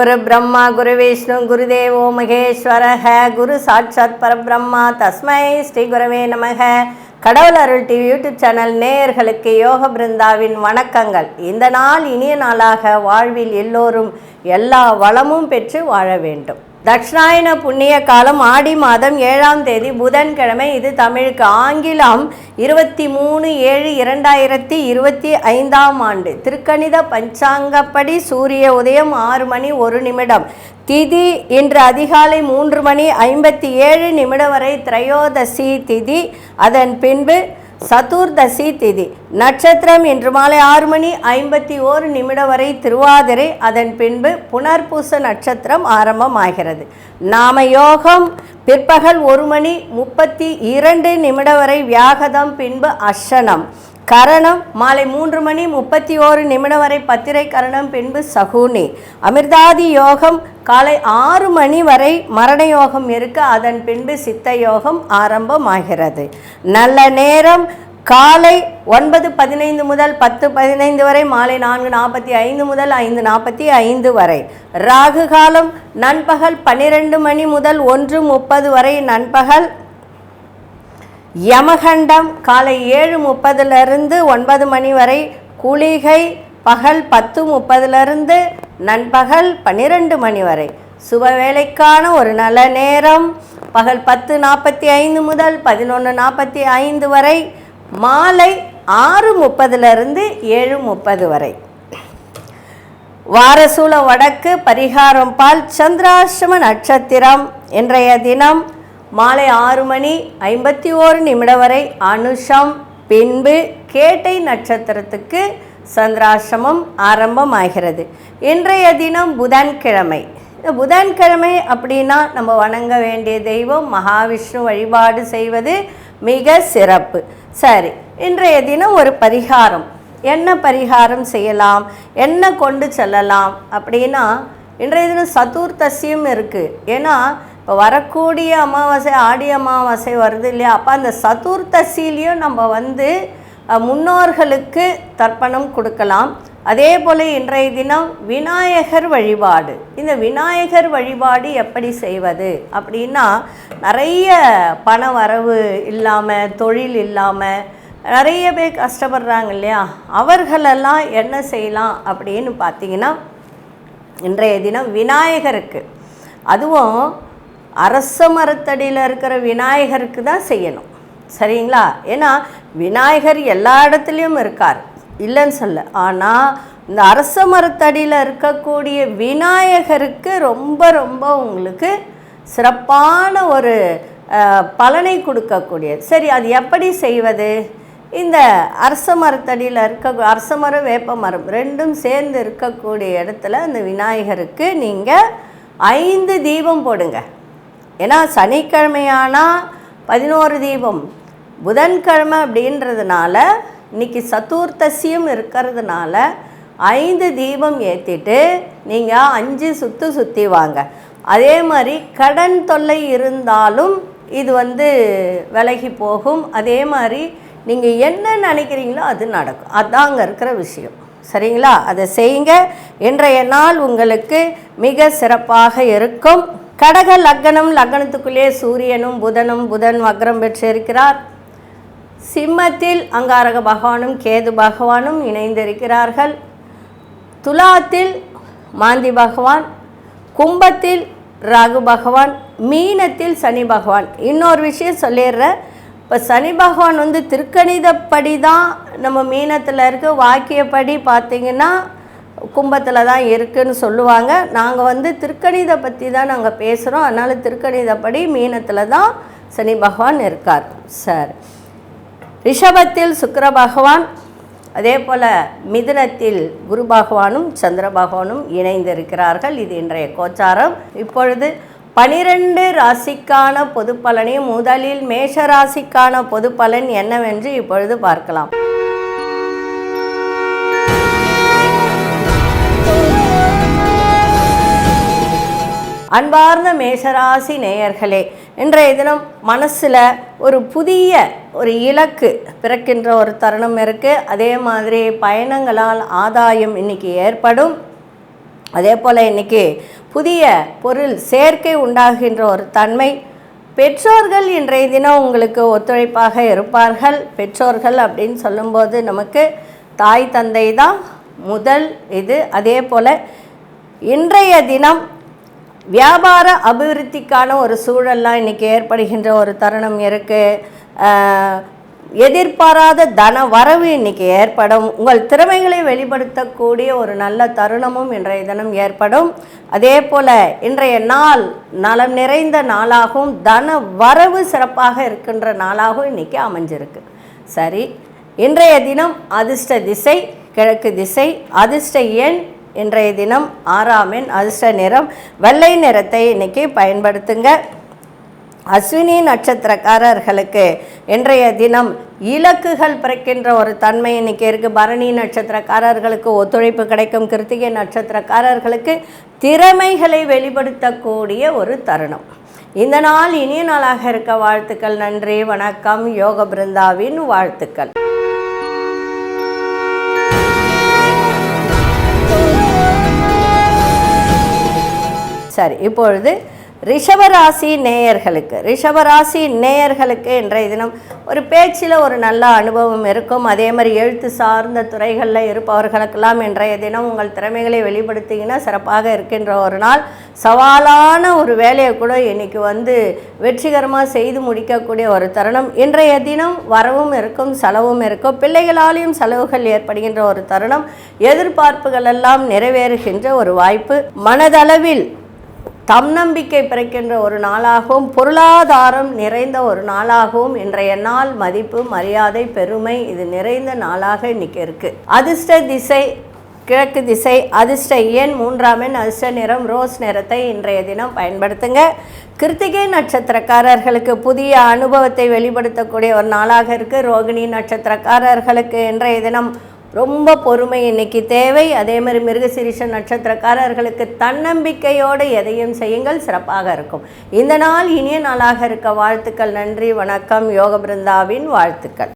குரு பிரம்மா குரு விஷ்ணு குருதேவோ மகேஸ்வரஹ குரு சாட்சாத் பரபிரம்மா தஸ்மை ஸ்ரீ குரவே நமக. கடவுள் அருள் டிவி யூடியூப் சேனல் நேயர்களுக்கு யோக பிருந்தாவின் வணக்கங்கள். இந்த நாள் இனிய நாளாக வாழ்வில் எல்லோரும் எல்லா வளமும் பெற்று வாழ வேண்டும். தட்சிணாயன புண்ணிய காலம் ஆடி மாதம் ஏழாம் தேதி புதன்கிழமை. இது தமிழுக்கு ஆங்கிலம். இருபத்தி மூணு ஏழு இரண்டாயிரத்தி இருபத்தி ஐந்தாம் ஆண்டு. திருக்கணித பஞ்சாங்கப்படி சூரிய உதயம் ஆறு மணி ஒரு நிமிடம். திதி இன்று அதிகாலை மூன்று மணி ஐம்பத்தி ஏழு நிமிடம் வரை திரையோதசி திதி. அதன் பின்பு சதுர்தசி திதி. நட்சத்திரம் இன்று மாலை ஆறு மணி ஐம்பத்தி ஓரு நிமிடம் வரை திருவாதிரை. அதன் பின்பு புனர்பூச நட்சத்திரம் ஆரம்பமாகிறது. நாம யோகம். பிற்பகல் ஒரு மணி முப்பத்தி இரண்டு நிமிடம் வரை வியாகதம். பின்பு அஷனம் கரணம் மாலை மூன்று மணி முப்பத்தி ஓரு நிமிடம் வரை பத்திரை கரணம் பின்பு சகுனி. அமிர்தாதி யோகம் காலை ஆறு மணி வரை மரண யோகம் இருக்க அதன் பின்பு சித்த யோகம் ஆரம்பமாகிறது. நல்ல நேரம் காலை ஒன்பது பதினைந்து முதல் பத்து பதினைந்து வரை மாலை நான்கு நாற்பத்தி ஐந்து முதல் ஐந்து நாற்பத்தி ஐந்து வரை. ராகு காலம் நண்பகல் பன்னிரெண்டு மணி முதல் ஒன்று முப்பது வரை நண்பகல் யமகண்டம் காலை ஏழு முப்பதுலேருந்து ஒன்பது மணி வரை குளிகை பகல் பத்து முப்பதுலேருந்து நண்பகல் பன்னிரெண்டு மணி வரை. சுப வேலைக்கான ஒரு நல்ல நேரம். பகல் பத்து நாற்பத்தி ஐந்து முதல் பதினொன்று நாற்பத்தி ஐந்து வரை மாலை ஆறு முப்பதுலேருந்து ஏழு முப்பது வரை. வாரசூல வடக்கு பரிகாரம் பால் சந்திராசிரம நட்சத்திரம். இன்றைய தினம் மாலை ஆறு மணி ஐம்பத்தி ஓரு நிமிடம் வரை அனுஷம். பின்பு கேட்டை நட்சத்திரத்துக்கு சந்திராசிரமம் ஆரம்பமாகிறது. இன்றைய தினம் புதன்கிழமை. இந்த புதன்கிழமை அப்படின்னா நம்ம வணங்க வேண்டிய தெய்வம் மகாவிஷ்ணு வழிபாடு செய்வது மிக சிறப்பு. சரி இன்றைய தினம் ஒரு பரிகாரம். என்ன பரிகாரம் செய்யலாம்? என்ன கொண்டு செல்லலாம்? அப்படின்னா இன்றைய தினம் சதுர்த்தசியும் இருக்குது ஏன்னா இப்போ வரக்கூடிய அமாவாசை ஆடி அமாவாசை வருது இல்லையா? அப்போ அந்த சதுர்த்தசிலையும் நம்ம வந்து முன்னோர்களுக்கு தர்ப்பணம் கொடுக்கலாம். அதே போல் இன்றைய தினம் விநாயகர் வழிபாடு. இந்த விநாயகர் வழிபாடு எப்படி செய்வது? அப்படின்னா நிறைய பண வரவு இல்லாமல் தொழில் இல்லாமல் நிறைய பேர் கஷ்டப்படுறாங்க இல்லையா? அவர்களெல்லாம் என்ன செய்யலாம் அப்படின்னு பார்த்தீங்கன்னா இன்றைய தினம் விநாயகருக்கு. அதுவும் அரச மரத்தடியில் இருக்கிற விநாயகருக்கு தான் செய்யணும். சரிங்களா? ஏன்னா விநாயகர் எல்லா இடத்துலையும் இருக்கார். இல்லைன்னு சொல்ல. ஆனால் இந்த அரச மரத்தடியில் இருக்கக்கூடிய விநாயகருக்கு ரொம்ப ரொம்ப உங்களுக்கு சிறப்பான ஒரு பலனை கொடுக்கக்கூடியது. சரி அது எப்படி செய்வது? இந்த அரச மரத்தடியில் இருக்க அரச மரம் வேப்ப மரம் ரெண்டும் சேர்ந்து இருக்கக்கூடிய இடத்துல அந்த விநாயகருக்கு நீங்கள் ஐந்து தீபம் போடுங்க. ஏன்னா சனிக்கிழமையானால் பதினோரு தீபம். புதன்கிழமை அப்படின்றதுனால இன்னைக்கு சதுர்த்தசியும் இருக்கிறதுனால ஐந்து தீபம் ஏற்றிட்டு நீங்கள் அஞ்சு சுற்று சுற்றி வாங்க. அதே மாதிரி கடன் தொல்லை இருந்தாலும் இது வந்து விலகி போகும். அதே மாதிரி நீங்கள் என்ன நினைக்கிறீங்களோ அது நடக்கும். அதுதான் அங்கே இருக்கிற விஷயம். சரிங்களா? அதை செய்யுங்க. இன்றைய நாள் உங்களுக்கு மிக சிறப்பாக இருக்கும். கடக லக்னம் லக்னத்துக்குள்ளே சூரியனும் புதனும் புதன் வக்ரம் பெற்றிருக்கிறார். சிம்மத்தில் அங்காரக பகவானும் கேது பகவானும் இணைந்திருக்கிறார்கள். துலாத்தில் மாந்தி பகவான் கும்பத்தில் ராகு பகவான் மீனத்தில் சனி பகவான். இன்னொரு விஷயம் சொல்லிடுறேன் இப்போ சனி பகவான் வந்து திருக்கணிதப்படி தான் நம்ம மீனத்தில் இருக்க வாக்கியப்படி பார்த்திங்கன்னா கும்பத்தில் தான் இருக்குன்னு சொல்லுவாங்க. நாங்கள் வந்து திருக்கணித பற்றி தான் நாங்கள் பேசுகிறோம் அதனால் திருக்கணிதப்படி மீனத்தில் தான் சனி பகவான் இருக்கார் சார். ரிஷபத்தில் சுக்கர பகவான் அதே போல் மிதுனத்தில் குரு பகவானும் சந்திர பகவானும் இணைந்திருக்கிறார்கள். இது இன்றைய கோச்சாரம். இப்பொழுது பனிரெண்டு ராசிக்கான பொது பலனையும் முதலில் மேஷ ராசிக்கான பொது பலன் என்னவென்று இப்பொழுது பார்க்கலாம். அன்பார்ந்த மேஷராசி நேயர்களே இன்றைய தினம் மனசில் ஒரு புதிய ஒரு இலக்கு பிறக்கின்ற ஒரு தருணம் இருக்குது அதே மாதிரி பயணங்களால் ஆதாயம் இன்னைக்கு ஏற்படும். அதே போல் இன்னைக்கு புதிய பொருள் சேர்க்கை உண்டாகின்ற ஒரு தன்மை. பெற்றோர்கள் இன்றைய தினம் உங்களுக்கு ஒத்துழைப்பாக இருப்பார்கள். பெற்றோர்கள் அப்படின்னு சொல்லும்போது நமக்கு தாய் தந்தை தான் முதல் இது. அதே போல் இன்றைய தினம் வியாபார அபிவிருத்திக்கான ஒரு சூழல்லாம் இன்றைக்கி ஏற்படுகின்ற ஒரு தருணம் இருக்குது எதிர்பாராத தன வரவு இன்னைக்கு ஏற்படும். உங்கள் திறமைகளை வெளிப்படுத்தக்கூடிய ஒரு நல்ல தருணமும் இன்றைய தினம் ஏற்படும். அதே போல் இன்றைய நாள் நலம் நிறைந்த நாளாகவும் தன வரவு சிறப்பாக இருக்கின்ற நாளாகவும் இன்னைக்கு அமைஞ்சிருக்கு. சரி இன்றைய தினம் அதிர்ஷ்ட திசை கிழக்கு திசை அதிர்ஷ்ட எண் இன்றைய தினம் ஆறாம் எண் அதிர்ஷ்ட நிறம். வெள்ளை நிறத்தை இன்னைக்கு பயன்படுத்துங்க. அஸ்வினி நட்சத்திரக்காரர்களுக்கு இன்றைய தினம் இலக்குகள் பிறக்கின்ற ஒரு தன்மை இன்னைக்கு இருக்குது பரணி நட்சத்திரக்காரர்களுக்கு ஒத்துழைப்பு கிடைக்கும். கிருத்திகை நட்சத்திரக்காரர்களுக்கு திறமைகளை வெளிப்படுத்தக்கூடிய ஒரு தருணம். இந்த நாள் இனிய நாளாக இருக்க. வாழ்த்துக்கள் நன்றி வணக்கம். யோக பிருந்தாவின் வாழ்த்துக்கள். சரி இப்பொழுது ரிஷபராசி நேயர்களுக்கு ரிஷபராசி நேயர்களுக்கு இன்றைய தினம் ஒரு பேச்சில் ஒரு நல்ல அனுபவம் இருக்கும். அதே மாதிரி எழுத்து சார்ந்த துறைகளில் இருப்பவர்களுக்கெல்லாம் இன்றைய தினம் உங்கள் திறமைகளை வெளிப்படுத்திங்கன்னா சிறப்பாக இருக்கின்ற ஒரு நாள். சவாலான ஒரு வேலையை கூட இன்னைக்கு வந்து வெற்றிகரமாக செய்து முடிக்கக்கூடிய ஒரு தருணம். இன்றைய தினம் வரவும் இருக்கும் செலவும் இருக்கும். பிள்ளைகளாலேயும் செலவுகள் ஏற்படுகின்ற ஒரு தருணம். எதிர்பார்ப்புகள் எல்லாம் நிறைவேறுகின்ற ஒரு வாய்ப்பு. மனதளவில் தன்னம்பிக்கை பிறக்கின்ற ஒரு நாளாகவும் பொருளாதாரம் நிறைந்த ஒரு நாளாகவும் இன்றைய நாள் மதிப்பு மரியாதை பெருமை இது நிறைந்த நாளாக இன்னைக்கு இருக்கு. அதிர்ஷ்ட திசை கிழக்கு திசை அதிர்ஷ்ட எண் மூன்றாம் எண் அதிர்ஷ்ட நிறம் ரோஸ் நிறத்தை இன்றைய தினம் பயன்படுத்துங்க. கிருத்திகை நட்சத்திரக்காரர்களுக்கு புதிய அனுபவத்தை வெளிப்படுத்தக்கூடிய ஒரு நாளாக இருக்குது ரோகிணி நட்சத்திரக்காரர்களுக்கு இன்றைய தினம் ரொம்ப பொறுமை இன்னைக்கு தேவை. அதே மாதிரி மிருகசிரிஷ நட்சத்திரக்காரர்களுக்கு தன்னம்பிக்கையோடு எதையும் செய்யுங்கள். சிறப்பாக இருக்கும். இந்த நாள் இனிய நாளாக இருக்க வாழ்த்துக்கள். நன்றி வணக்கம். யோக பிருந்தாவின் வாழ்த்துக்கள்.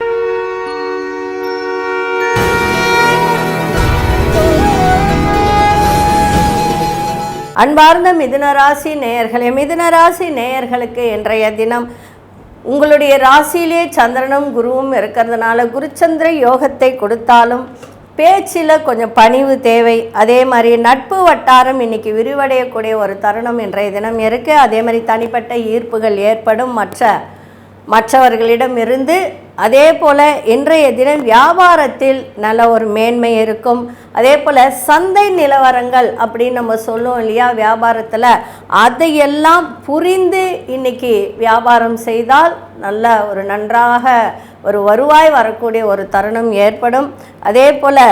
அன்பார்ந்த மிதுனராசி நேயர்களே மிதுனராசி நேயர்களுக்கு இன்றைய தினம் உங்களுடைய ராசியிலே சந்திரனும் குருவும் இருக்கிறதுனால குருச்சந்திர யோகத்தை கொடுத்தாலும் பேச்சில் கொஞ்சம் பணிவு தேவை. அதே மாதிரி நட்பு வட்டாரம் இன்னைக்கு விரிவடையக்கூடிய ஒரு தருணம் இன்றைய தினம் இருக்குது அதே மாதிரி தனிப்பட்ட ஈர்ப்புகள் ஏற்படும். மற்ற மற்றவர்களிடம் இருந்து அதே போல் இன்றைய தினம் வியாபாரத்தில் நல்ல ஒரு மேன்மை இருக்கும். அதே போல் சந்தை நிலவரங்கள் அப்படின்னு நம்ம சொல்லுவோம் இல்லையா வியாபாரத்தில். அதையெல்லாம் புரிந்து இன்னைக்கு வியாபாரம் செய்தால் நல்ல ஒரு நன்றாக ஒரு வருவாய் வரக்கூடிய ஒரு தருணம் ஏற்படும். அதே போல்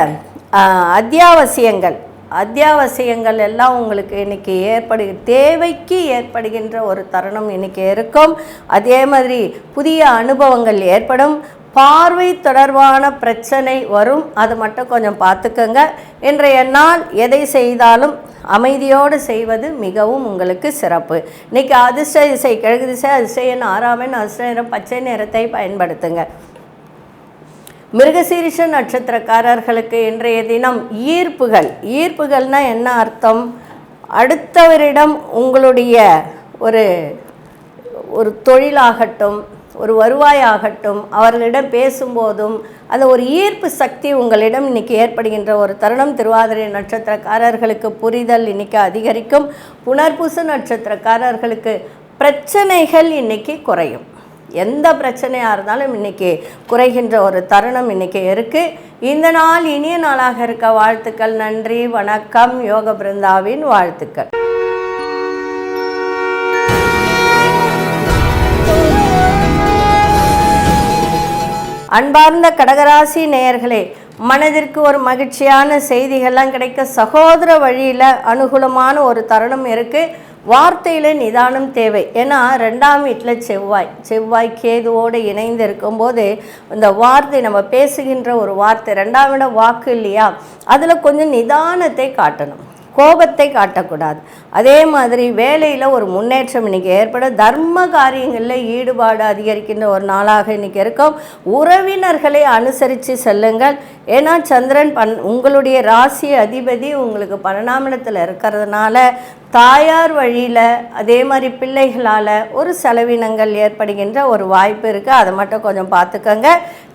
அத்தியாவசியங்கள். அத்தியாவசியங்கள் எல்லாம் உங்களுக்கு இன்னைக்கு ஏற்படு தேவைக்கு ஏற்படுகின்ற ஒரு தருணம் இன்னைக்கு இருக்கும். அதே மாதிரி புதிய அனுபவங்கள் ஏற்படும். பார்வை தொடர்பான பிரச்சனை வரும். அது மட்டும் கொஞ்சம் பார்த்துக்கோங்க. இன்றைய நாள் எதை செய்தாலும் அமைதியோடு செய்வது மிகவும் உங்களுக்கு சிறப்பு. இன்னைக்கு அதிர்ஷ்ட திசை கிழக்கு திசை அதிர்ஷ்ட ஆறாமன் அதிர்ஷ்ட நிறம் பச்சை நிறத்தை பயன்படுத்துங்க. மிருகசீரிஷ நட்சத்திரக்காரர்களுக்கு இன்றைய தினம் ஈர்ப்புகள். ஈர்ப்புகள்னால் என்ன அர்த்தம்? அடுத்தவரிடம் உங்களுடைய ஒரு ஒரு தொழிலாகட்டும் ஒரு வருவாயாகட்டும் அவர்களிடம் பேசும்போதும் அந்த ஒரு ஈர்ப்பு சக்தி உங்களிடம் இன்னைக்கு ஏற்படுகின்ற ஒரு தருணம். திருவாதிரை நட்சத்திரக்காரர்களுக்கு புரிதல் இன்னைக்கு அதிகரிக்கும். புனர்பூச நட்சத்திரக்காரர்களுக்கு பிரச்சனைகள் இன்னைக்கு குறையும். எந்த பிரச்சனையாக இருந்தாலும் இன்னைக்கு குறைகின்ற ஒரு தருணம் இன்னைக்கு இருக்குது இந்த நாள் இனிய நாளாக இருக்க வாழ்த்துக்கள். நன்றி வணக்கம். யோக பிருந்தாவின் வாழ்த்துக்கள். அன்பார்ந்த கடகராசி நேயர்களே மனதிற்கு ஒரு மகிழ்ச்சியான செய்திகள்லாம் கிடைக்க சகோதர வழியில் அனுகூலமான ஒரு தருணம் இருக்குது வார்த்தையில் நிதானம் தேவை. ஏன்னா ரெண்டாம் வீட்டில் செவ்வாய். செவ்வாய் கேதுவோடு இணைந்து இருக்கும்போது இந்த வார்த்தை நம்ம பேசுகின்ற ஒரு வார்த்தை ரெண்டாம் இட வாக்கு இல்லையா? அதில் கொஞ்சம் நிதானத்தை காட்டணும். கோபத்தை காட்டக்கூடாது. அதே மாதிரி வேலையில் ஒரு முன்னேற்றம் இன்னைக்கு ஏற்படும் தர்ம காரியங்களில் ஈடுபாடு அதிகரிக்கின்ற ஒரு நாளாக இன்றைக்கி இருக்கும். உறவினர்களை அனுசரித்து செல்லுங்கள். ஏன்னா சந்திரன் பன் உங்களுடைய ராசி அதிபதி உங்களுக்கு பன்னெண்டாமிடத்தில் இருக்கிறதுனால தாயார் வழியில் அதே மாதிரி பிள்ளைகளால் ஒரு செலவினங்கள் ஏற்படுகின்ற ஒரு வாய்ப்பு இருக்குது அதை மட்டும் கொஞ்சம் பார்த்துக்கோங்க.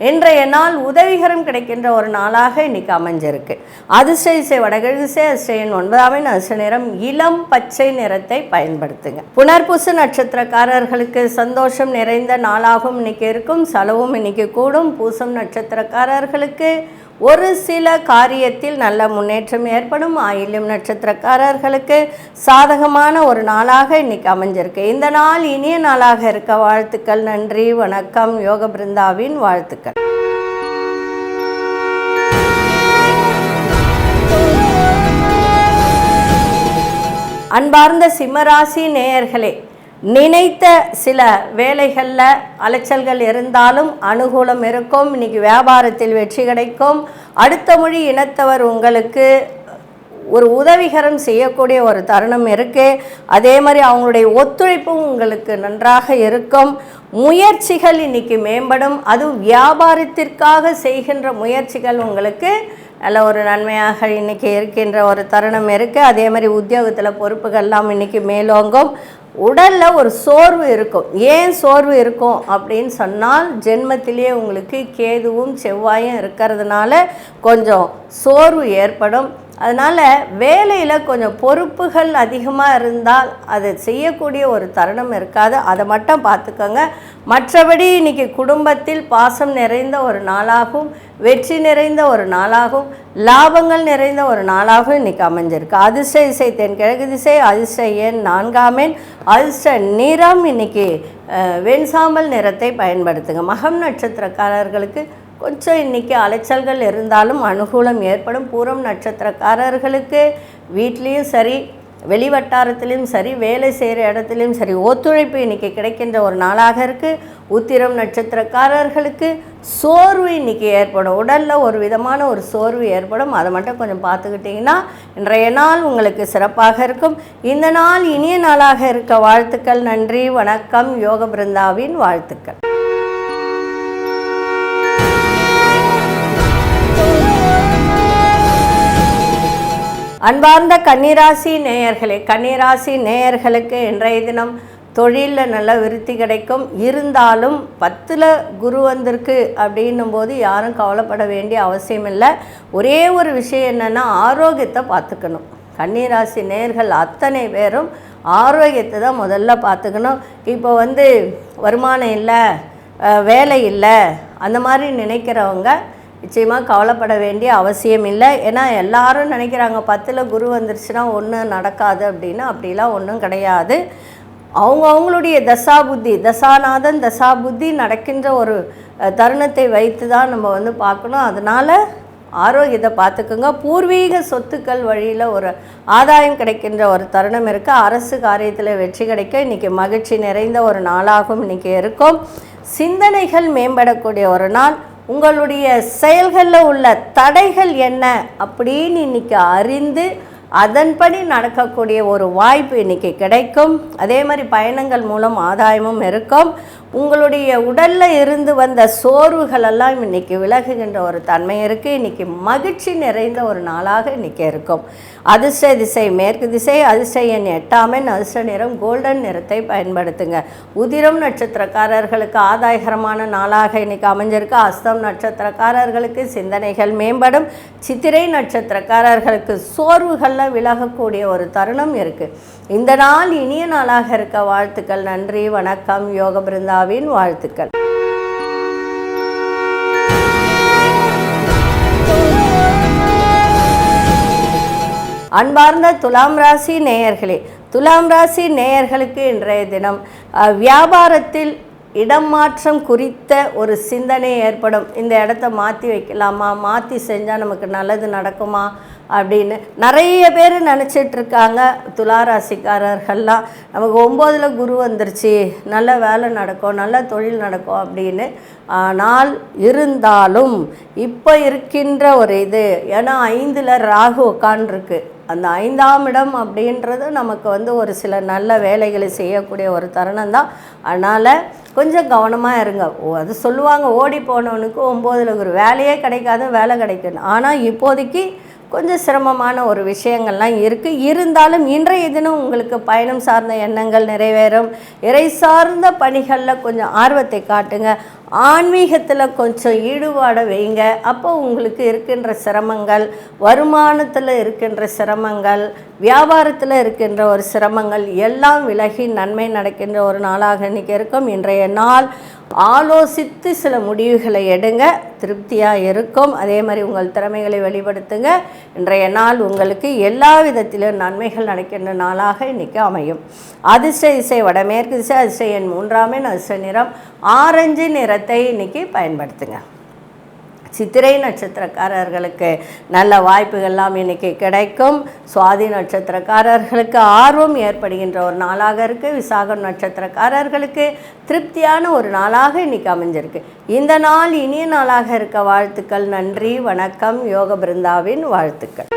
இன்றைய நாள் உதவிகரம் கிடைக்கின்ற ஒரு நாளாக இன்னைக்கு அமைஞ்சிருக்கு. அதிர்ஷ்ட இசை வடகிழசை அதிர்ஷ்டன் ஒன்பதாவின் அதிர்ஷ்ட நிறம் இளம் பச்சை நிறத்தை பயன்படுத்துங்க. புனர்பூச நட்சத்திரக்காரர்களுக்கு சந்தோஷம் நிறைந்த நாளாகவும் இன்னைக்கு இருக்கும். செலவும் இன்னைக்கு கூடும். பூசம் நட்சத்திரக்காரர்களுக்கு ஒரு சில காரியத்தில் நல்ல முன்னேற்றம் ஏற்படும். ஆயிலும் நட்சத்திரக்காரர்களுக்கு சாதகமான ஒரு நாளாக இன்னைக்கு அமைஞ்சிருக்கு. இந்த நாள் இனிய நாளாக இருக்க வாழ்த்துக்கள். நன்றி வணக்கம். யோக பிருந்தாவின் வாழ்த்துக்கள். அன்பார்ந்த சிம்மராசி நேயர்களே நினைத்த சில வேலைகளில் அலைச்சல்கள் இருந்தாலும் அனுகூலம் இருக்கும். இன்னைக்கு வியாபாரத்தில் வெற்றி கிடைக்கும். அடுத்த மொழி இனத்தவர் உங்களுக்கு ஒரு உதவிகரம் செய்யக்கூடிய ஒரு தருணம் இருக்குது அதே மாதிரி அவங்களுடைய ஒத்துழைப்பும் உங்களுக்கு நன்றாக இருக்கும். முயற்சிகள் இன்னைக்கு மேம்படும். அதுவும் வியாபாரத்திற்காக செய்கின்ற முயற்சிகள் உங்களுக்கு நல்ல ஒரு நன்மையாக இன்னைக்கு இருக்கின்ற ஒரு தருணம் இருக்குது அதே மாதிரி உத்தியோகத்தில் பொறுப்புகள்லாம் இன்னைக்கு மேலோங்கும். உடலில் ஒரு சோர்வு இருக்கும். ஏன் சோர்வு இருக்கும் அப்படின்னு சொன்னால் ஜென்மத்திலேயே உங்களுக்கு கேதுவும் செவ்வாயும் இருக்கிறதுனால கொஞ்சம் சோர்வு ஏற்படும். அதனால் வேலையில் கொஞ்சம் பொறுப்புகள் அதிகமாக இருந்தால் அதை செய்யக்கூடிய ஒரு தருணம் இருக்காது. அதை மட்டும் பார்த்துக்கோங்க. மற்றபடி இன்னைக்கு குடும்பத்தில் பாசம் நிறைந்த ஒரு நாளாகவும் வெற்றி நிறைந்த ஒரு நாளாகவும் லாபங்கள் நிறைந்த ஒரு நாளாகவும் இன்றைக்கி அமைஞ்சிருக்கு. அதிர்ஷ்ட இசை தென்கிழக்கு திசை அதிர்ஷ்ட எண் நான்காம் எண் அதிர்ஷ்ட நிறம் இன்னைக்கு வெண்சாம்பல் நிறத்தை பயன்படுத்துங்க. மகம் நட்சத்திரக்காரர்களுக்கு கொஞ்சம் இன்னைக்கு அலைச்சல்கள் இருந்தாலும் அனுகூலம் ஏற்படும். பூரம் நட்சத்திரக்காரர்களுக்கு வீட்லேயும் சரி வெளி வட்டாரத்திலையும் சரி வேலை செய்கிற இடத்துலையும் சரி ஒத்துழைப்பு இன்னைக்கு கிடைக்கின்ற ஒரு நாளாக இருக்குது உத்திரம் நட்சத்திரக்காரர்களுக்கு சோர்வு இன்னைக்கு ஏற்படும். உடலில் ஒரு விதமான ஒரு சோர்வு ஏற்படும். அதை மட்டும் கொஞ்சம் பார்த்துக்கிட்டிங்கன்னா இன்றைய நாள் உங்களுக்கு சிறப்பாக இருக்கும். இந்த நாள் இனிய நாளாக இருக்க வாழ்த்துக்கள். நன்றி வணக்கம். யோக பிருந்தாவின் வாழ்த்துக்கள். அன்பார்ந்த கன்னிராசி நேயர்களே கன்னிராசி நேயர்களுக்கு இன்றைய தினம் தொழிலில் நல்ல விருத்தி கிடைக்கும். இருந்தாலும் பத்தில் குரு வந்திருக்கு அப்படின்னும் போது யாரும் கவலைப்பட வேண்டிய அவசியம் இல்லை ஒரே ஒரு விஷயம் என்னென்னா ஆரோக்கியத்தை பார்த்துக்கணும். கன்னிராசி நேர்கள் அத்தனை பேரும் ஆரோக்கியத்தை தான் முதல்ல பார்த்துக்கணும். இப்போ வந்து வருமானம் இல்லை வேலை இல்லை அந்த மாதிரி நினைக்கிறவங்க நிச்சயமாக கவலைப்பட வேண்டிய அவசியம் இல்லை. ஏன்னா எல்லாரும் நினைக்கிறாங்க பத்தில் குரு வந்துருச்சுன்னா ஒன்றும் நடக்காது அப்படின்னு அப்படிலாம் ஒன்றும் கிடையாது. அவங்க அவங்களுடைய தசாபுத்தி தசாநாதன் தசாபுத்தி நடக்கின்ற ஒரு தருணத்தை வைத்து தான் நம்ம வந்து பார்க்கணும். அதனால் ஆரோக்கியத்தை பார்த்துக்குங்க. பூர்வீக சொத்துக்கள் வழியில் ஒரு ஆதாயம் கிடைக்கின்ற ஒரு தருணம் இருக்குது அரசு காரியத்தில் வெற்றி கிடைக்க இன்றைக்கி மகிழ்ச்சி நிறைந்த ஒரு நாளாகவும் இன்றைக்கி இருக்கும். சிந்தனைகள் மேம்படக்கூடிய ஒரு நாள். உங்களுடைய செயல்களில் உள்ள தடைகள் என்ன அப்படின்னு இன்னைக்கு அறிந்து அதன்படி நடக்கக்கூடிய ஒரு வாய்ப்பு இன்னைக்கு கிடைக்கும். அதே மாதிரி பயணங்கள் மூலம் ஆதாயமும் இருக்கும். உங்களுடைய உடலில் இருந்து வந்த சோர்வுகள் எல்லாம் இன்னைக்கு விலகுகின்ற ஒரு தன்மை இருக்குது இன்றைக்கி மகிழ்ச்சி நிறைந்த ஒரு நாளாக இன்னைக்கு இருக்கும். அதிர்ஷ்ட திசை மேற்கு திசை அதிர்ஷ்ட எண் எட்டாமன் அதிர்ஷ்ட நிறம் கோல்டன் நிறத்தை பயன்படுத்துங்க. உதிரம் நட்சத்திரக்காரர்களுக்கு ஆதாயகரமான நாளாக இன்னைக்கு அமைஞ்சிருக்கு. அஸ்தம் நட்சத்திரக்காரர்களுக்கு சிந்தனைகள் மேம்படும். சித்திரை நட்சத்திரக்காரர்களுக்கு சோர்வுகள் சோர்வுகளில் விலகக்கூடிய ஒரு தருணம் இருக்குது இந்த நாள் இனிய நாளாக இருக்க வாழ்த்துக்கள். நன்றி வணக்கம். யோக பிருந்தாவின் வாழ்த்துக்கள். அன்பார்ந்த துலாம் ராசி நேயர்களே துலாம் ராசி நேயர்களுக்கு இன்றைய தினம் வியாபாரத்தில் இடம் மாற்றம் குறித்த ஒரு சிந்தனை ஏற்படும். இந்த இடத்த மாற்றி வைக்கலாமா? மாற்றி செஞ்சால் நமக்கு நல்லது நடக்குமா? அப்படின்னு நிறைய பேர் நினச்சிட்டு இருக்காங்க துளாராசிக்காரர்கள்லாம் நமக்கு ஒம்போதில் குரு வந்துருச்சு நல்ல வேலை நடக்கும் நல்ல தொழில் நடக்கும் அப்படின்னு. ஆனால் இருந்தாலும் இப்போ இருக்கின்ற ஒரு இது ஏன்னா ஐந்தில் ராகு உட்காண்டிருக்கு அந்த ஐந்தாம் இடம் அப்படின்றது நமக்கு வந்து ஒரு சில நல்ல வேலைகளை செய்யக்கூடிய ஒரு தருணம் தான் அதனால் கொஞ்சம் கவனமாக இருங்க. ஓ அது சொல்லுவாங்க ஓடி போனவனுக்கு ஒம்போதில் ஒரு வேலையே கிடைக்காது வேலை கிடைக்கணும் ஆனால் இப்போதைக்கு கொஞ்சம் சிரமமான ஒரு விஷயங்கள்லாம் இருக்குது இருந்தாலும் இன்றைய தினம் உங்களுக்கு பயணம் சார்ந்த எண்ணங்கள் நிறைவேறும். இறை சார்ந்த பணிகளில் கொஞ்சம் ஆர்வத்தை காட்டுங்க. ஆன்மீகத்தில் கொஞ்சம் ஈடுபாட வைங்க. அப்போ உங்களுக்கு இருக்கின்ற சிரமங்கள் வருமானத்தில் இருக்கின்ற சிரமங்கள் வியாபாரத்தில் இருக்கின்ற ஒரு சிரமங்கள் எல்லாம் விலகி நன்மை நடக்கின்ற ஒரு நாளாக இன்றைக்கி இருக்கும். இன்றைய நாள் ஆலோசித்து சில முடிவுகளை எடுங்க. திருப்தியாக இருக்கும். அதே மாதிரி உங்கள் திறமைகளை வெளிப்படுத்துங்க. இன்றைய நாள் உங்களுக்கு எல்லா விதத்திலும் நன்மைகள் நடக்கின்ற நாளாக இன்றைக்கி அமையும். அதிர்ஷ்ட இசை வடமேற்கு திசை அதிர்ஷ்ட எண் மூன்றாமின் அதிர்ஷ்ட நிறம் ஆரஞ்சு நிறத்தை இன்றைக்கி பயன்படுத்துங்க. சித்திரை நட்சத்திரக்காரர்களுக்கு நல்ல வாய்ப்புகள்லாம் இன்னைக்கு கிடைக்கும். சுவாதி நட்சத்திரக்காரர்களுக்கு ஆர்வம் ஏற்படுகின்ற ஒரு நாளாக இருக்குது விசாகம் நட்சத்திரக்காரர்களுக்கு திருப்தியான ஒரு நாளாக இன்னைக்கு அமைஞ்சிருக்கு. இந்த நாள் இனிய நாளாக இருக்க வாழ்த்துக்கள். நன்றி வணக்கம். யோக பிருந்தாவின் வாழ்த்துக்கள்.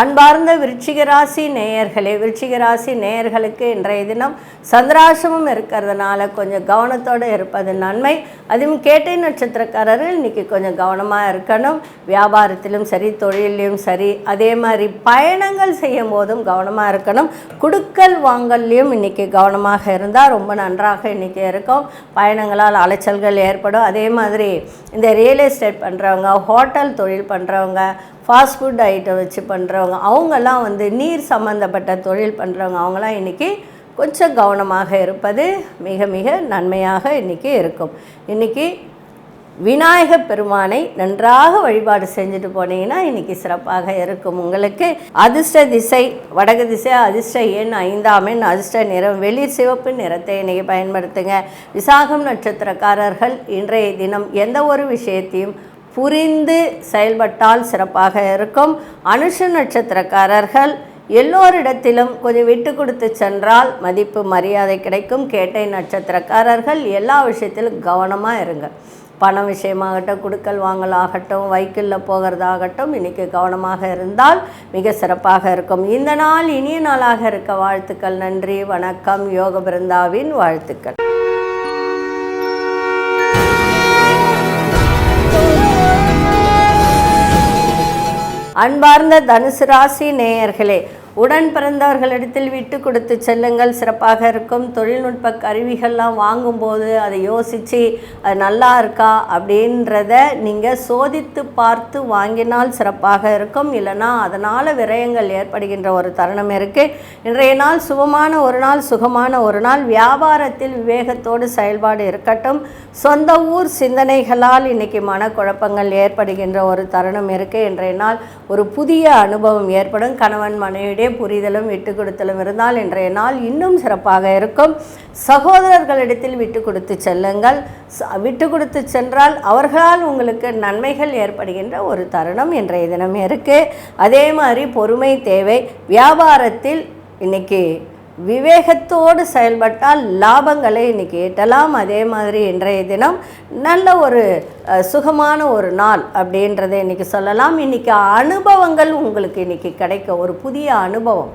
அன்பார்ந்த விருச்சிகராசி நேயர்களே விருச்சிகராசி நேயர்களுக்கு இன்றைய தினம் சந்திராசமும் இருக்கிறதுனால கொஞ்சம் கவனத்தோடு இருப்பது நன்மை. அதுவும் கேட்டை நட்சத்திரக்காரர்கள் இன்னைக்கு கொஞ்சம் கவனமாக இருக்கணும். வியாபாரத்திலும் சரி தொழிலையும் சரி அதே மாதிரி பயணங்கள் செய்யும் போதும் கவனமாக இருக்கணும். குடுக்கல் வாங்கல்லையும் இன்னைக்கு கவனமாக இருந்தால் ரொம்ப நன்றாக இன்னைக்கு இருக்கும். பயணங்களால் அலைச்சல்கள் ஏற்படும். அதே மாதிரி இந்த ரியல் எஸ்டேட் பண்ணுறவங்க ஹோட்டல் தொழில் பண்ணுறவங்க ஃபாஸ்ட் ஃபுட் ஐட்டம் வச்சு பண்ணுறவங்க அவங்கெல்லாம் வந்து நீர் சம்மந்தப்பட்ட தொழில் பண்ணுறவங்க அவங்களாம் இன்றைக்கி கொஞ்சம் கவனமாக இருப்பது மிக மிக நன்மையாக இன்றைக்கி இருக்கும். இன்றைக்கி விநாயக பெருமானை நன்றாக வழிபாடு செஞ்சுட்டு போனீங்கன்னா இன்றைக்கி சிறப்பாக இருக்கும். உங்களுக்கு அதிர்ஷ்ட திசை வடக்கு திசை அதிர்ஷ்ட எண் ஐந்தாம் எண் அதிர்ஷ்ட நிறம் வெளிர் சிவப்பு நிறத்தை இன்றைக்கி பயன்படுத்துங்க. விசாகம் நட்சத்திரக்காரர்கள் இன்றைய தினம் எந்த ஒரு விஷயத்தையும் புரிந்து செயல்பட்டால் சிறப்பாக இருக்கும். அனுஷ நட்சத்திரக்காரர்கள் எல்லோரிடத்திலும் கொஞ்சம் விட்டு கொடுத்து சென்றால் மதிப்பு மரியாதை கிடைக்கும். கேட்டை நட்சத்திரக்காரர்கள் எல்லா விஷயத்திலும் கவனமாக இருங்க. பணம் விஷயமாகட்டும் குடுக்கல் வாங்கலாகட்டும் வைக்கிளில் போகிறதாகட்டும் இன்றைக்கி கவனமாக இருந்தால் மிக சிறப்பாக இருக்கும். இந்த நாள் இனிய நாளாக இருக்க. வாழ்த்துக்கள் நன்றி வணக்கம். யோக பிருந்தாவின் வாழ்த்துக்கள். அன்பார்ந்த தனுசு ராசி நேயர்களே உடன் பிறந்தவர்களிடத்தில் விட்டு கொடுத்து செல்லுங்கள். சிறப்பாக இருக்கும். தொழில்நுட்ப கருவிகள்லாம் வாங்கும்போது அதை யோசித்து அது நல்லா இருக்கா? அப்படின்றத நீங்கள் சோதித்து பார்த்து வாங்கினால் சிறப்பாக இருக்கும். இல்லைனா அதனால் விரயங்கள் ஏற்படுகின்ற ஒரு தருணம் இருக்குது இன்றைய நாள் சுகமான ஒரு நாள் சுகமான ஒரு நாள். வியாபாரத்தில் விவேகத்தோடு செயல்பாடு இருக்கட்டும். சொந்த ஊர் சிந்தனைகளால் இன்றைக்கி மனக்குழப்பங்கள் ஏற்படுகின்ற ஒரு தருணம் இருக்குது இன்றைய நாள் ஒரு புதிய அனுபவம் ஏற்படும். கணவன் மனைவியுடைய இடையே புரிதலும் விட்டு கொடுத்தலும் இருந்தால் இன்றைய நாள் இன்னும் சிறப்பாக இருக்கும். சகோதரர்களிடத்தில் விட்டு கொடுத்து செல்லுங்கள். விட்டு கொடுத்து சென்றால் அவர்களால் உங்களுக்கு நன்மைகள் ஏற்படுகின்ற ஒரு தருணம் இன்றைய தினம் இருக்குது அதே மாதிரி பொறுமை தேவை. வியாபாரத்தில் இன்னைக்கு விவேகத்தோடு செயல்பட்டால் லாபங்களை இன்றைக்கி ஈட்டலாம் அதே மாதிரி இன்றைய தினம் நல்ல ஒரு சுகமான ஒரு நாள் அப்படின்றத இன்றைக்கி சொல்லலாம். இன்றைக்கி அனுபவங்கள் உங்களுக்கு இன்றைக்கி கிடைக்க ஒரு புதிய அனுபவம்.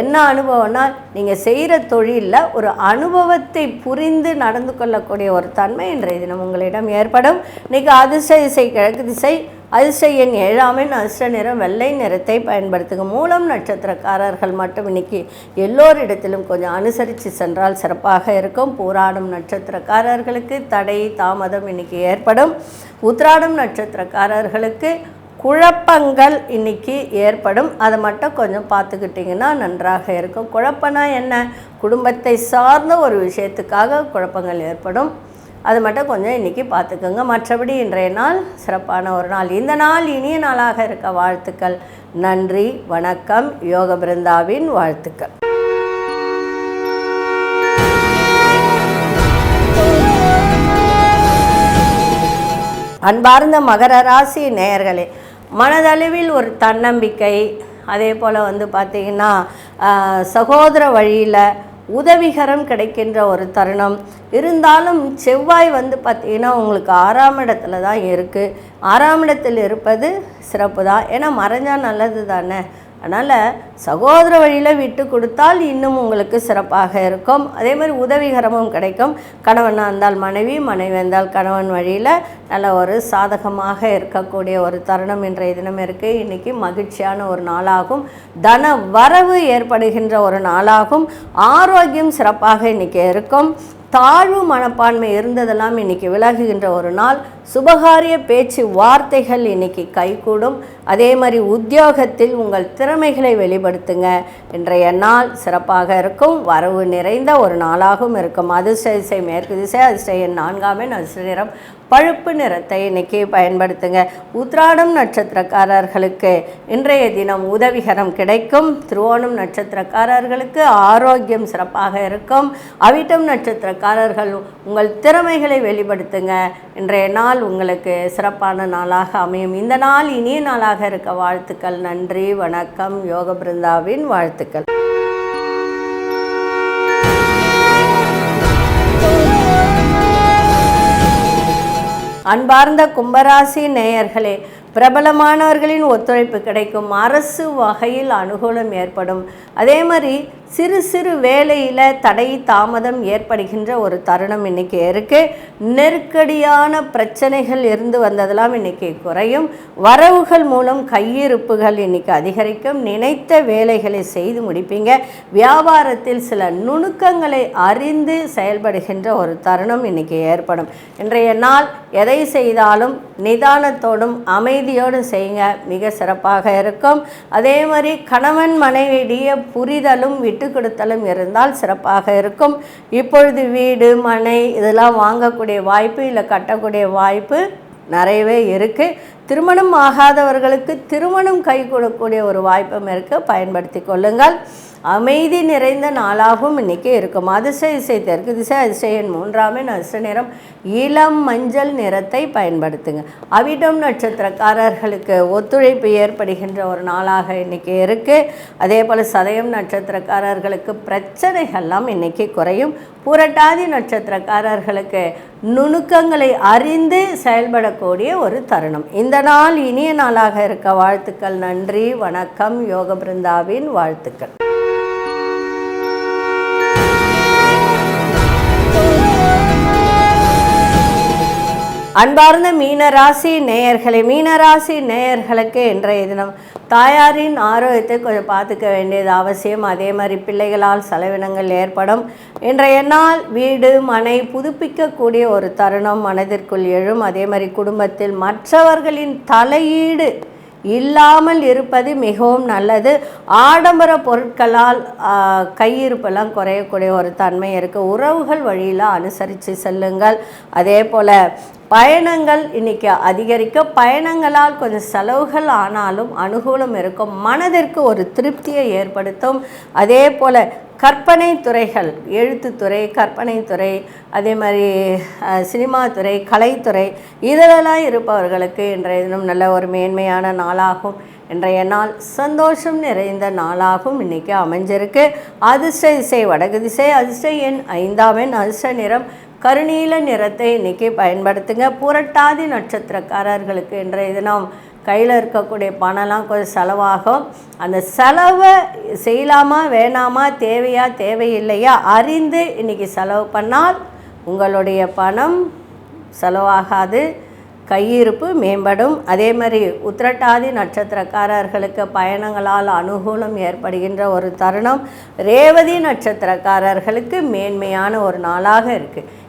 என்ன அனுபவம்னா நீங்கள் செய்கிற தொழிலில் ஒரு அனுபவத்தை புரிந்து நடந்து கொள்ளக்கூடிய ஒரு தன்மை இன்றைய தினம் உங்களிடம் ஏற்படும். இன்றைக்கி அதிசய திசை கிழக்கு திசை அதிர்ஷ்ட எண் ஏழாமின் அதிர்ஷ்ட நிறம் வெள்ளை நிறத்தை பயன்படுத்துங்க மூலம் நட்சத்திரக்காரர்கள் மட்டும் இன்னைக்கு எல்லோரிடத்திலும் கொஞ்சம் அனுசரித்து சென்றால் சிறப்பாக இருக்கும். பூராடும் நட்சத்திரக்காரர்களுக்கு தடை தாமதம் இன்னைக்கு ஏற்படும். உத்ராடம் நட்சத்திரக்காரர்களுக்கு குழப்பங்கள் இன்னைக்கு ஏற்படும். அதை மட்டும் கொஞ்சம் பார்த்துக்கிட்டிங்கன்னா நன்றாக இருக்கும். குழப்பம்னா என்ன? குடும்பத்தை சார்ந்த ஒரு விஷயத்துக்காக குழப்பங்கள் ஏற்படும். அது மட்டும் கொஞ்சம் இன்றைக்கி பார்த்துக்கோங்க. மற்றபடி இன்றைய நாள் சிறப்பான ஒரு நாள். இந்த நாள் இனிய நாளாக இருக்க வாழ்த்துக்கள். நன்றி வணக்கம். யோக பிருந்தாவின் வாழ்த்துக்கள். அன்பார்ந்த மகர ராசி நேயர்களே மனதளவில் ஒரு தன்னம்பிக்கை அதே போல் வந்து பார்த்திங்கன்னா சகோதர வழியில் உதவிகரம் கிடைக்கின்ற ஒரு தருணம். இருந்தாலும் செவ்வாய் வந்து பார்த்திங்கன்னா உங்களுக்கு ஆறாம் இடத்துல தான் இருக்குது ஆறாம் இடத்தில் இருப்பது சிறப்பு தான் ஏன்னா மறைஞ்சால் நல்லது தானே அதனால் சகோதர வழியில் விட்டு கொடுத்தால் இன்னும் உங்களுக்கு சிறப்பாக இருக்கும். அதே மாதிரி உதவிகரமும் கிடைக்கும். கணவனாக இருந்தால் மனைவி மனைவி இருந்தால் கணவன் வழியில் நல்ல ஒரு சாதகமாக இருக்கக்கூடிய ஒரு தருணம் இன்றைய தினம் இருக்குது இன்றைக்கி மகிழ்ச்சியான ஒரு நாளாகும். தன வரவு ஏற்படுகின்ற ஒரு நாளாகும். ஆரோக்கியம் சிறப்பாக இன்றைக்கி இருக்கும். தாழ்வு மனப்பான்மை இருந்ததெல்லாம் இன்னைக்கு விலகுகின்ற ஒரு நாள். சுபகாரிய பேச்சு வார்த்தைகள் இன்னைக்கு கைகூடும். அதே மாதிரி உத்தியோகத்தில் உங்கள் திறமைகளை வெளிப்படுத்துங்க. இன்றைய நாள் சிறப்பாக இருக்கும். வரவு நிறைந்த ஒரு நாளாகவும் இருக்கும். அதிர்ஷ்ட திசை மேற்கு திசை அதிர்ஷ்ட எண் நான்காமே அதிர்ஷ்ட நிறம் பழுப்பு நிறத்தை இன்னைக்கு பயன்படுத்துங்க. உத்ராடம் நட்சத்திரக்காரர்களுக்கு இன்றைய தினம் உதவிகரம் கிடைக்கும். திருவோணம் நட்சத்திரக்காரர்களுக்கு ஆரோக்கியம் சிறப்பாக இருக்கும். அவிட்டம் நட்சத்திரக்காரர்கள் உங்கள் திறமைகளை வெளிப்படுத்துங்க. இன்றைய நாள் உங்களுக்கு சிறப்பான நாளாக அமையும். இந்த நாள் இனிய நாளாக இருக்க வாழ்த்துக்கள். நன்றி வணக்கம். யோக பிருந்தாவின் வாழ்த்துக்கள். அன்பார்ந்த கும்பராசி நேயர்களே பிரபலமானவர்களின் ஒத்துழைப்பு கிடைக்கும். அரசு வகையில் அனுகூலம் ஏற்படும். அதே மாதிரி சிறு சிறு வேலையில் தடை தாமதம் ஏற்படுகின்ற ஒரு தருணம் இன்னைக்கு இருக்குது நெருக்கடியான பிரச்சனைகள் இருந்து வந்ததெல்லாம் இன்னைக்கு குறையும். வரவுகள் மூலம் கையிருப்புகள் இன்னைக்கு அதிகரிக்கும். நினைத்த வேலைகளை செய்து முடிப்பீங்க. வியாபாரத்தில் சில நுணுக்கங்களை அறிந்து செயல்படுகின்ற ஒரு தருணம் இன்னைக்கு ஏற்படும். இன்றைய நாள் எதை செய்தாலும் நிதானத்தோடும் அமைதியோடும் செய்யுங்க. மிக சிறப்பாக இருக்கும். அதே மாதிரி கணவன் மனைவியிடையே புரிதலும் விட்டு கொடுத்தலும் இருந்தால் சிறப்பாக இருக்கும். இப்பொழுது வீடு மனை இதெல்லாம் வாங்கக்கூடிய வாய்ப்பு இல்லை கட்டக்கூடிய வாய்ப்பு நிறையவே இருக்குது திருமணம் ஆகாதவர்களுக்கு திருமணம் கை கொடுக்கக்கூடிய ஒரு வாய்ப்பும் இருக்குது பயன்படுத்தி கொள்ளுங்கள். அமைதி நிறைந்த நாளாகவும் இன்றைக்கி இருக்கும். அதிசய இசை தெற்கு திசை அதிசயன் மூன்றாமே நஷ்ட நிறம் இளம் மஞ்சள் நிறத்தை பயன்படுத்துங்க. அவிடம் நட்சத்திரக்காரர்களுக்கு ஒத்துழைப்பு ஏற்படுகின்ற ஒரு நாளாக இன்றைக்கி இருக்குது அதே போல் சதயம் நட்சத்திரக்காரர்களுக்கு பிரச்சனைகள்லாம் இன்றைக்கி குறையும். புரட்டாதி நட்சத்திரக்காரர்களுக்கு நுணுக்கங்களை அறிந்து செயல்படக்கூடிய ஒரு தருணம். இந்த நாள் இனிய நாளாக இருக்க. வாழ்த்துக்கள் நன்றி வணக்கம் யோக பிருந்தாவின் வாழ்த்துக்கள். அன்பார்ந்த மீனராசி நேயர்களே மீனராசி நேயர்களுக்கு இன்றைய தினம் தாயாரின் ஆரோக்கியத்தை கொஞ்சம் பார்த்துக்க வேண்டியது அவசியம். அதே மாதிரி பிள்ளைகளால் செலவினங்கள் ஏற்படும். இன்றைய நாள் வீடு மனை புதுப்பிக்கக்கூடிய ஒரு தருணம். மனதிற்குள் எழும். அதே மாதிரி குடும்பத்தில் மற்றவர்களின் தலையீடு இல்லாமல் இருப்பது மிகவும் நல்லது. ஆடம்பர பொருட்களால் கையிருப்பெல்லாம் குறையக்கூடிய ஒரு தன்மை இருக்குது உறவுகள் வழியில் அனுசரித்து செல்லுங்கள். அதே போல் பயணங்கள் இன்னைக்கு அதிகரிக்க பயணங்களால் கொஞ்சம் செலவுகள் ஆனாலும் அனுகூலம் இருக்கும். மனதிற்கு ஒரு திருப்தியை ஏற்படுத்தும். அதே போல் கற்பனை துறைகள் எழுத்துத்துறை கற்பனை துறை அதே மாதிரி சினிமா துறை கலைத்துறை இதிலெல்லாம் இருப்பவர்களுக்கு இன்றைய தினம் நல்ல ஒரு மேன்மையான நாளாகும். இன்றைய நாள் சந்தோஷம் நிறைந்த நாளாகவும் இன்னைக்கு அமைஞ்சிருக்கு. அதிர்ஷ்ட திசை வடக்கு திசை அதிர்ஷ்ட எண் ஐந்தாம் எண் அதிர்ஷ்ட நிறம் கருநீல நிறத்தை இன்னைக்கு பயன்படுத்துங்க. புரட்டாதி நட்சத்திரக்காரர்களுக்கு இன்றைய தினம் கையில் இருக்கக்கூடிய பணம்லாம் கொஞ்சம் செலவாகும். அந்த செலவை செய்யலாமா வேணாமா தேவையா தேவையில்லையா அறிந்து இன்னைக்கு செலவு பண்ணால் உங்களுடைய பணம் செலவாகாது. கையிருப்பு மேம்படும். அதே மாதிரி உத்திரட்டாதி நட்சத்திரக்காரர்களுக்கு பயணங்களால் அனுகூலம் ஏற்படுகின்ற ஒரு தருணம். ரேவதி நட்சத்திரக்காரர்களுக்கு மேன்மையான ஒரு நாளாக இருக்குது